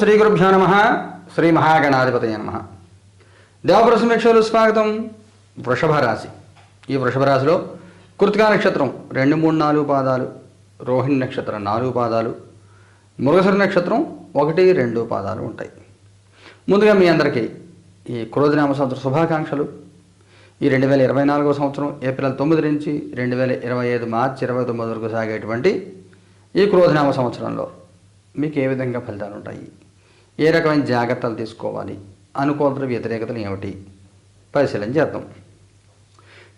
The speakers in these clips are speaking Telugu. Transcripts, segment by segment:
శ్రీ గురుభ్యో నమ. శ్రీ మహాగణాధిపతయ నమ. దేవపుర సమీక్షలు స్వాగతం. వృషభ రాశి ఈ వృషభ రాశిలో కృతికా నక్షత్రం రెండు మూడు నాలుగు పాదాలు రోహిణి నక్షత్రం నాలుగు పాదాలు మృగశిర నక్షత్రం ఒకటి రెండు పాదాలు ఉంటాయి. ముందుగా మీ అందరికీ ఈ క్రోధనామ సంవత్సర శుభాకాంక్షలు. ఈ రెండు వేల ఇరవై నాలుగో సంవత్సరం ఏప్రిల్ తొమ్మిది నుంచి రెండు వేల ఇరవై ఐదు మార్చి ఇరవై తొమ్మిది వరకు సాగేటువంటి ఈ క్రోధనామ సంవత్సరంలో మీకు ఏ విధంగా ఫలితాలు ఉంటాయి? ఏ రకమైన జాగ్రత్తలు తీసుకోవాలి? అనుకూలతలు వ్యతిరేకతలు ఏమిటి? పరిశీలన చేద్దాం.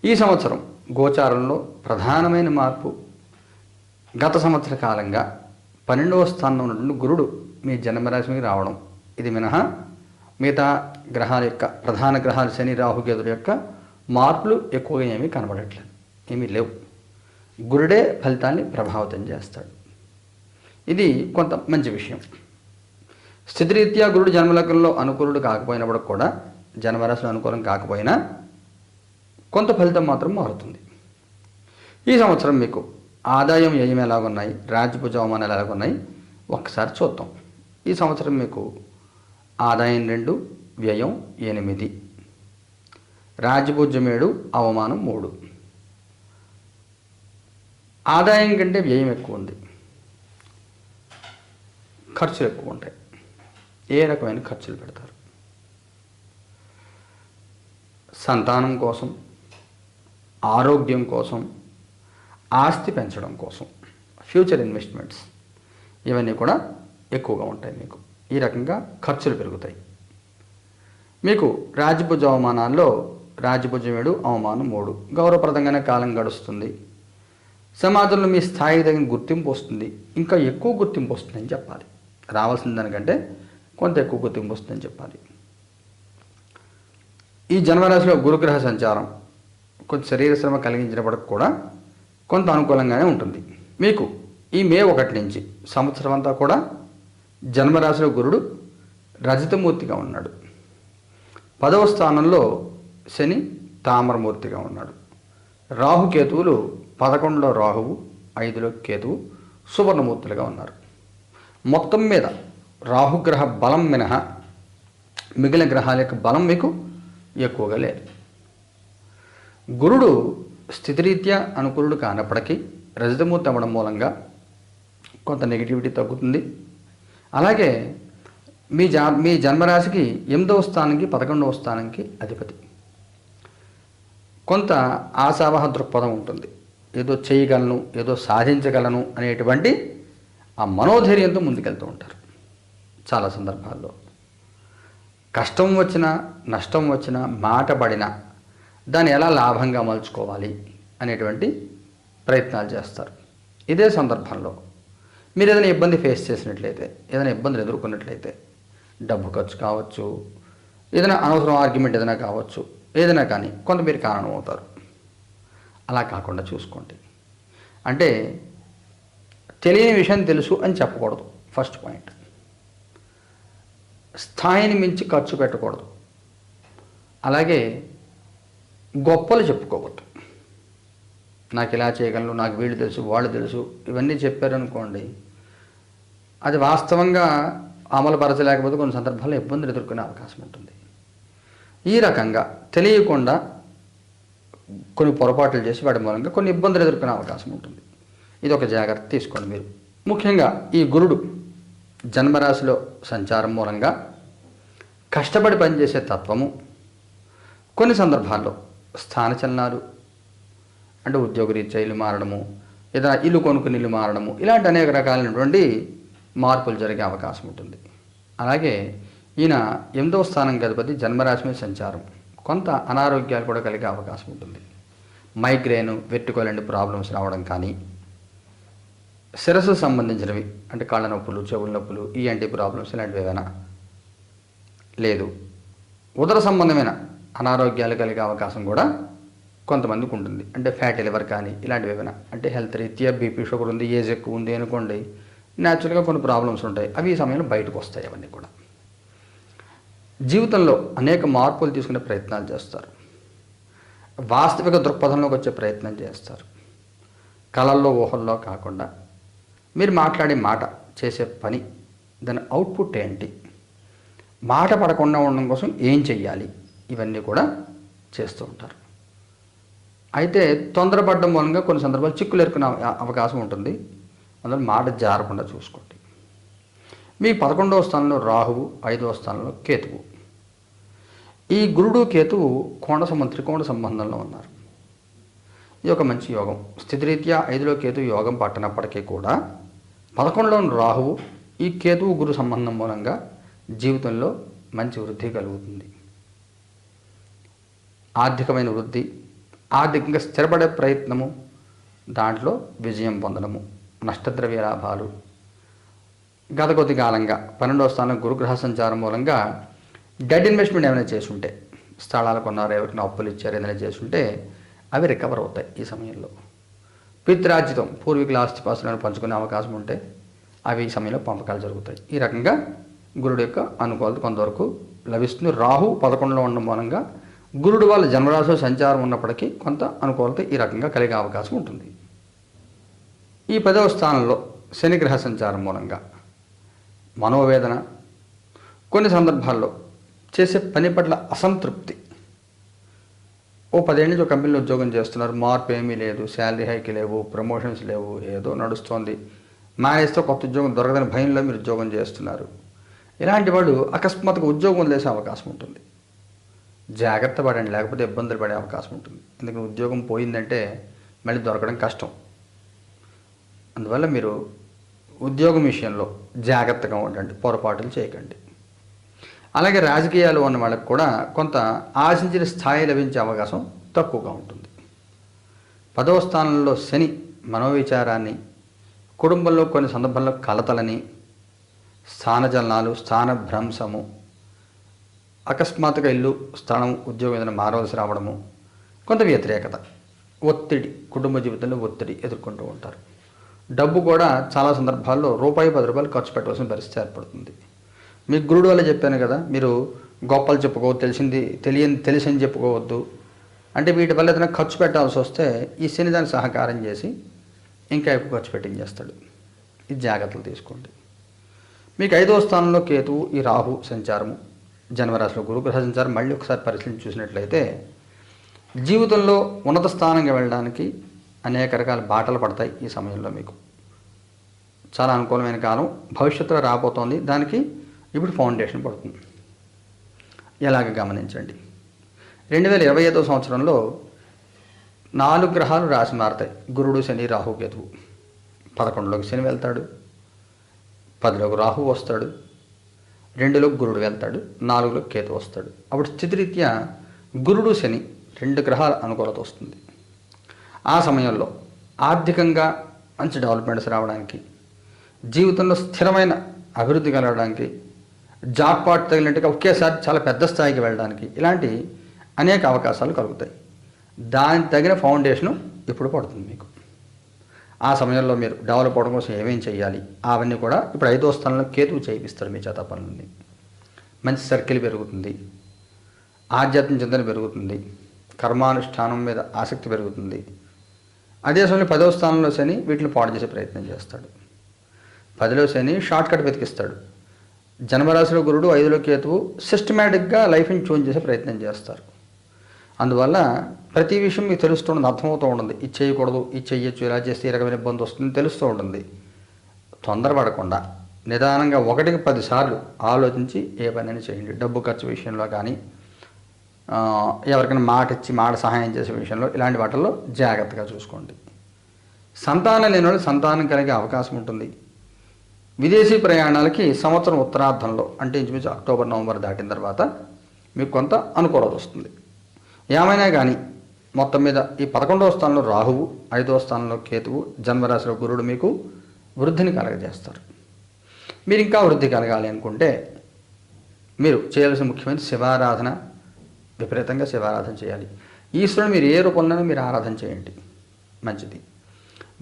ఈ సంవత్సరం గోచారంలో ప్రధానమైన మార్పు గత సంవత్సర కాలంగా పన్నెండవ స్థానంలో ఉన్నటువంటి గురుడు మీ జన్మరాశికి రావడం. ఇది మినహా మిగతా గ్రహాల యొక్క ప్రధాన గ్రహాలు శని రాహుకేతుల యొక్క మార్పులు ఎక్కువగా ఏమీ కనబడట్లేదు. ఏమీ లేవు. గురుడే ఫలితాన్ని ప్రభావితం చేస్తాడు. ఇది కొంత మంచి విషయం. స్థితిరీత్యా గురుడు జన్మలకంలో అనుకూలుడు కాకపోయినప్పుడు కూడా జన్మరాశిలో అనుకూలం కాకపోయినా కొంత ఫలితం మాత్రం మారుతుంది. ఈ సంవత్సరం మీకు ఆదాయం వ్యయం ఎలాగున్నాయి? రాజ్యపూజ అవమానాలు ఎలాగున్నాయి? ఒక్కసారి చూద్దాం. ఈ సంవత్సరం మీకు ఆదాయం రెండు వ్యయం ఎనిమిది. రాజపూజ్యం ఏడు అవమానం మూడు. ఆదాయం కంటే వ్యయం ఎక్కువ ఉంది. ఖర్చులు ఎక్కువ ఉంటాయి. ఏ రకమైన ఖర్చులు పెడతారు? సంతానం కోసం ఆరోగ్యం కోసం ఆస్తి పెంచడం కోసం ఫ్యూచర్ ఇన్వెస్ట్మెంట్స్ ఇవన్నీ కూడా ఎక్కువగా ఉంటాయి మీకు. ఈ రకంగా ఖర్చులు పెరుగుతాయి. మీకు రాజభుజ అవమానాల్లో రాజభుజం ఏడు అవమానం మూడు. గౌరవప్రదంగానే కాలం గడుస్తుంది. సమాజంలో మీ స్థాయి తగిన గుర్తింపు వస్తుంది. ఇంకా ఎక్కువ గుర్తింపు వస్తుందని చెప్పాలి. రావాల్సిన దానికంటే కొంత ఎక్కువ గుర్తింపు వస్తుందని చెప్పాలి. ఈ జన్మరాశిలో గురుగ్రహ సంచారం కొంచెం శరీర శ్రమ కలిగించినప్పటికి కూడా కొంత అనుకూలంగానే ఉంటుంది. మీకు ఈ మే ఒకటి నుంచి సంవత్సరం అంతా కూడా జన్మరాశిలో గురుడు రజతమూర్తిగా ఉన్నాడు. పదవ స్థానంలో శని తామరమూర్తిగా ఉన్నాడు. రాహుకేతువులు పదకొండులో రాహువు ఐదులో కేతువు సువర్ణమూర్తులుగా ఉన్నారు. మొత్తం మీద రాహుగ్రహ బలం మినహా మిగిలిన గ్రహాల యొక్క బలం మీకు ఎక్కువగా లేదు. గురుడు స్థితిరీత్యా అనుకూలుడు కానప్పటికీ రజతమూర్తి అవ్వడం మూలంగా కొంత నెగిటివిటీ తగ్గుతుంది. అలాగే మీ జా మీ జన్మరాశికి ఎనిమిదవ స్థానానికి పదకొండవ స్థానానికి అధిపతి. కొంత ఆశావహ దృక్పథం ఉంటుంది. ఏదో చేయగలను ఏదో సాధించగలను అనేటువంటి ఆ మనోధైర్యంతో ముందుకెళ్తూ ఉంటారు. చాలా సందర్భాల్లో. కష్టం వచ్చినా నష్టం వచ్చినా మాట పడినా దాన్ని ఎలా లాభంగా మలుచుకోవాలి అనేటువంటి ప్రయత్నాలు చేస్తారు. ఇదే సందర్భంలో మీరు ఏదైనా ఇబ్బంది ఫేస్ చేసినట్లయితే ఏదైనా ఇబ్బందులు ఎదుర్కొన్నట్లయితే డబ్బు ఖర్చు కావచ్చు ఏదైనా అనవసరం ఆర్గ్యుమెంట్ ఏదైనా కావచ్చు ఏదైనా కానీ కొంత మీరు కారణం అవుతారు అలా కాకుండా చూసుకోండి. అంటే తెలియని విషయం తెలుసు అని చెప్పకూడదు. First point. స్థాయిని మించి ఖర్చు పెట్టకూడదు. అలాగే గొప్పలు చెప్పుకోవద్దు నాకు ఇలా చేయగలను నాకు వీళ్ళు తెలుసు వాళ్ళు తెలుసు ఇవన్నీ చెప్పారనుకోండి అది వాస్తవంగా అమలు పరచలేకపోతే కొన్ని సందర్భాల్లో ఇబ్బందులు ఎదుర్కొనే అవకాశం ఉంటుంది. ఈ రకంగా తెలియకుండా కొన్ని పొరపాట్లు చేసి వాటి మూలంగా కొన్ని ఇబ్బందులు ఎదుర్కొనే అవకాశం ఉంటుంది. ఇది ఒక జాగ్రత్త తీసుకోండి మీరు. ముఖ్యంగా ఈ గురుడు జన్మరాశిలో సంచారం మూలంగా కష్టపడి పనిచేసే తత్వము కొన్ని సందర్భాల్లో స్థానచలనాలు అంటే ఉద్యోగరీత్యా ఇల్లు మారడము ఏదైనా ఇల్లు కొనుక్కుని ఇల్లు మారడము ఇలాంటి అనేక రకాలైనటువంటి మార్పులు జరిగే అవకాశం ఉంటుంది. అలాగే ఈయన ఎనిమిదవ స్థానం గదిపతి జన్మరాశి మీద సంచారం. కొంత అనారోగ్యాలు కూడా కలిగే అవకాశం ఉంటుంది. మైగ్రేన్ వెట్టుకోలేని ప్రాబ్లమ్స్ రావడం కానీ శిరస్సు సంబంధించినవి అంటే కాళ్ళ నొప్పులు చెవుల నొప్పులు ఈఎన్టీ ప్రాబ్లమ్స్ ఇలాంటివి ఏదైనా లేదు. ఉదర సంబంధమైన అనారోగ్యాలు కలిగే అవకాశం కూడా కొంతమందికి ఉంటుంది. అంటే ఫ్యాటీ లివర్ కానీ ఇలాంటివి ఏమైనా అంటే హెల్త్ రీత్యా బీపీ షుగర్ ఉంది ఏజ్ ఎక్కువ ఉంది అనుకోండి న్యాచురల్గా కొన్ని ప్రాబ్లమ్స్ ఉంటాయి. అవి ఈ సమయంలో బయటకు వస్తాయి అవన్నీ కూడా. జీవితంలో అనేక మార్పులు తీసుకునే ప్రయత్నాలు చేస్తారు. వాస్తవిక దృక్పథంలోకి వచ్చే ప్రయత్నం చేస్తారు. కళల్లో ఊహల్లో కాకుండా మీరు మాట్లాడే మాట చేసే పని దాని అవుట్పుట్ ఏంటి? మాట పడకుండా ఉండడం కోసం ఏం చెయ్యాలి? ఇవన్నీ కూడా చేస్తూ ఉంటారు. అయితే తొందరపడడం మూలంగా కొన్ని సందర్భాలు చిక్కులు ఎరుకునే అవకాశం ఉంటుంది. అందులో మాట జారకుండా చూసుకోండి. మీ పదకొండవ స్థానంలో రాహువు ఐదవ స్థానంలో కేతువు. ఈ గురుడు కేతువు కోణ త్రికోణ సంబంధంలో ఉన్నారు. ఇది ఒక మంచి యోగం. స్థితిరీత్యా ఐదులో కేతువు యోగం పట్టనప్పటికీ కూడా పదకొండులోని రాహువు ఈ కేతువు గురు సంబంధం మూలంగా జీవితంలో మంచి వృద్ధి కలుగుతుంది. ఆర్థికమైన వృద్ధి ఆర్థికంగా స్థిరపడే ప్రయత్నము దాంట్లో విజయం పొందడము నష్టద్రవ్య లాభాలు. గత కొద్ది కాలంగా పన్నెండవ స్థానం గురుగ్రహ సంచారం మూలంగా డెడ్ ఇన్వెస్ట్మెంట్ ఏమైనా చేసుంటే స్థలాలు కొన్నారు ఎవరికైనా అప్పులు ఇచ్చారు ఏదైనా చేసుంటే అవి రికవర్ అవుతాయి ఈ సమయంలో. పిత్రార్జితం పూర్వీకుల ఆస్తిపాస్తులను పంచుకునే అవకాశం ఉంటే అవి ఈ సమయంలో పంపకాలు జరుగుతాయి. ఈ రకంగా గురుడు యొక్క అనుకూలత కొంతవరకు లభిస్తుంది. రాహు పదకొండులో ఉండడం మూలంగా గురుడు వాళ్ళ జన్మరాశిలో సంచారం ఉన్నప్పటికీ కొంత అనుకూలత ఈ రకంగా కలిగే అవకాశం ఉంటుంది. ఈ పదవ స్థానంలో శనిగ్రహ సంచారం మూలంగా మనోవేదన. కొన్ని సందర్భాల్లో చేసే పని పట్ల అసంతృప్తి ఓ పదేళ్ళ నుంచి ఒక కంపెనీలో ఉద్యోగం చేస్తున్నారు. మార్పు ఏమీ లేదు. శాలరీ హైక్ లేవు. ప్రమోషన్స్ లేవు. ఏదో నడుస్తోంది. మానేస్తే కొత్త ఉద్యోగం దొరకదని భయంలో మీరు ఉద్యోగం చేస్తున్నారు. ఇలాంటి వాడు అకస్మాత్తుగా ఉద్యోగం వదిలేసే అవకాశం ఉంటుంది. జాగ్రత్త పడండి. లేకపోతే ఇబ్బందులు పడే అవకాశం ఉంటుంది. ఎందుకంటే ఉద్యోగం పోయిందంటే మళ్ళీ దొరకడం కష్టం. అందువల్ల మీరు ఉద్యోగం విషయంలో జాగ్రత్తగా ఉండండి. పొరపాటులు చేయకండి. అలాగే రాజకీయాలు ఉన్న వాళ్ళకి కూడా కొంత ఆశించిన స్థాయి లభించే అవకాశం తక్కువగా ఉంటుంది. పదవ స్థానంలో శని మనోవిచారాన్ని కుటుంబంలో కొన్ని సందర్భాల్లో కలతలని స్థానజలనాలు స్థానభ్రంశము అకస్మాత్తుగా ఇల్లు స్థలం ఉద్యోగం ఏదైనా మారవలసి రావడము కొంత వ్యతిరేకత ఒత్తిడి కుటుంబ జీవితంలో ఒత్తిడి ఎదుర్కొంటూ ఉంటారు. డబ్బు కూడా చాలా సందర్భాల్లో రూపాయి పది రూపాయలు ఖర్చు పెట్టవలసిన పరిస్థితి ఏర్పడుతుంది. మీకు గురుడు వల్ల చెప్పాను కదా మీరు గొప్పలు చెప్పుకోవద్దు తెలిసింది తెలియని తెలిసని చెప్పుకోవద్దు. అంటే వీటి వల్ల ఏదైనా ఖర్చు పెట్టాల్సి వస్తే ఈ శని దాన్ని సహకారం చేసి ఇంకా ఎక్కువ ఖర్చు పెట్టించేస్తాడు ఇది జాగ్రత్తలు తీసుకోండి. మీకు ఐదవ స్థానంలో కేతువు ఈ రాహు సంచారము. జనవరాశిలో గురుగ్రహ సంచారం మళ్ళీ ఒకసారి పరిశీలించి చూసినట్లయితే జీవితంలో ఉన్నత స్థానంగా వెళ్ళడానికి అనేక రకాల బాటలు పడతాయి ఈ సమయంలో మీకు. చాలా అనుకూలమైన కాలం భవిష్యత్తులో రాబోతోంది. దానికి ఇప్పుడు ఫౌండేషన్ పడుతుంది. ఎలాగ గమనించండి. రెండు వేల ఇరవై ఐదో సంవత్సరంలో నాలుగు గ్రహాలు రాశి మారతాయి. గురుడు శని రాహు కేతువు. పదకొండులోకి శని వెళ్తాడు. పదిలోకి రాహు వస్తాడు. రెండులోకి గురుడు వెళ్తాడు. నాలుగులోకి కేతు వస్తాడు. అప్పుడు స్థితిరీత్యా గురుడు శని రెండు గ్రహాల అనుకూలత వస్తుంది. ఆ సమయంలో ఆర్థికంగా మంచి డెవలప్మెంట్స్ రావడానికి జీవితంలో స్థిరమైన అభివృద్ధి కలగడానికి జాబ్ పాటు తగిలినట్టుగా ఒకేసారి చాలా పెద్ద స్థాయికి వెళ్ళడానికి ఇలాంటి అనేక అవకాశాలు కలుగుతాయి. దానికి తగిన ఫౌండేషను ఇప్పుడు పడుతుంది మీకు. ఆ సమయంలో మీరు డెవలప్ అవడం కోసం ఏమేం చేయాలి? అవన్నీ కూడా ఇప్పుడు ఐదో స్థానంలో కేతువు చేయిస్తారు మీ చేత పనులని మంచి సర్కిల్ పెరుగుతుంది. ఆధ్యాత్మిక చింతన పెరుగుతుంది. కర్మానుష్ఠానం మీద ఆసక్తి పెరుగుతుంది. అదే సమయంలో పదవ స్థానంలో శని వీటిని పాడు చేసే ప్రయత్నం చేస్తాడు. పదిలో శని షార్ట్ కట్ వెతికిస్తాడు. జన్మరాశిలో గురుడు ఐదులో కేతువు సిస్టమేటిక్గా లైఫ్ని చూన్ చేసే ప్రయత్నం చేస్తారు. అందువల్ల ప్రతి విషయం మీకు తెలుస్తూ అర్థమవుతూ ఉంటుంది. ఇది చేయకూడదు ఇది చేయొచ్చు ఇలా చేస్తే ఈ రకమైన ఇబ్బంది వస్తుంది తెలుస్తూ ఉంటుంది. తొందరపడకుండా నిదానంగా ఒకటికి పదిసార్లు ఆలోచించి ఏ పనైనా చేయండి. డబ్బు ఖర్చు విషయంలో కానీ ఎవరికైనా మాట ఇచ్చి మాట సహాయం చేసే విషయంలో ఇలాంటి వాటిల్లో జాగ్రత్తగా చూసుకోండి. సంతానం లేని వాళ్ళు సంతానం కలిగే అవకాశం ఉంటుంది. విదేశీ ప్రయాణాలకి సంవత్సరం ఉత్తరార్థంలో అంటే ఇంచుమించు అక్టోబర్ నవంబర్ దాటిన తర్వాత మీకు కొంత అనుకూలత వస్తుంది. ఏమైనా కానీ మొత్తం మీద ఈ పదకొండవ స్థానంలో రాహువు ఐదవ స్థానంలో కేతువు జన్మరాశిలో గురుడు మీకు వృద్ధిని కలగజేస్తారు. మీరు ఇంకా వృద్ధి కలగాలి అనుకుంటే మీరు చేయాల్సిన ముఖ్యమైన శివారాధన విపరీతంగా శివారాధన చేయాలి. ఈశ్వరుని మీరు ఏ రూపంలోనూ మీరు ఆరాధన చేయండి. మంచిది.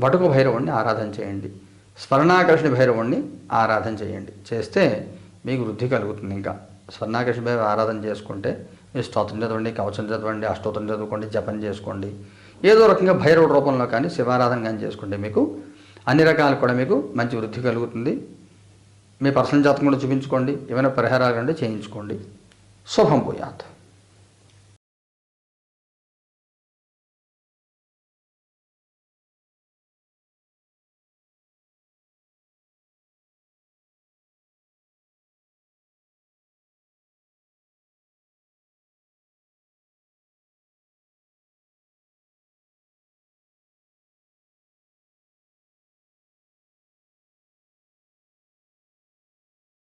వటుకు భైరవుణ్ణి ఆరాధన చేయండి. స్వర్ణాకర్షణ భైరవుణ్ణి ఆరాధన చేయండి. చేస్తే మీకు వృద్ధి కలుగుతుంది ఇంకా. స్వర్ణాకర్షణ భైరవ ఆరాధన చేసుకుంటే మీరు స్తోత్రం చదవండి కవచం చదవండి అష్టోత్రం చదువుకోండి జపం చేసుకోండి. ఏదో రకంగా భైరవుడి రూపంలో కానీ శివారాధన కానీ చేసుకుంటే మీకు అన్ని రకాలు కూడా మీకు మంచి వృద్ధి కలుగుతుంది. మీ పర్సనల్ జాతకం కూడా చూపించుకోండి. ఏమైనా పరిహారాలు అంటే చేయించుకోండి. శుభం పోయాత్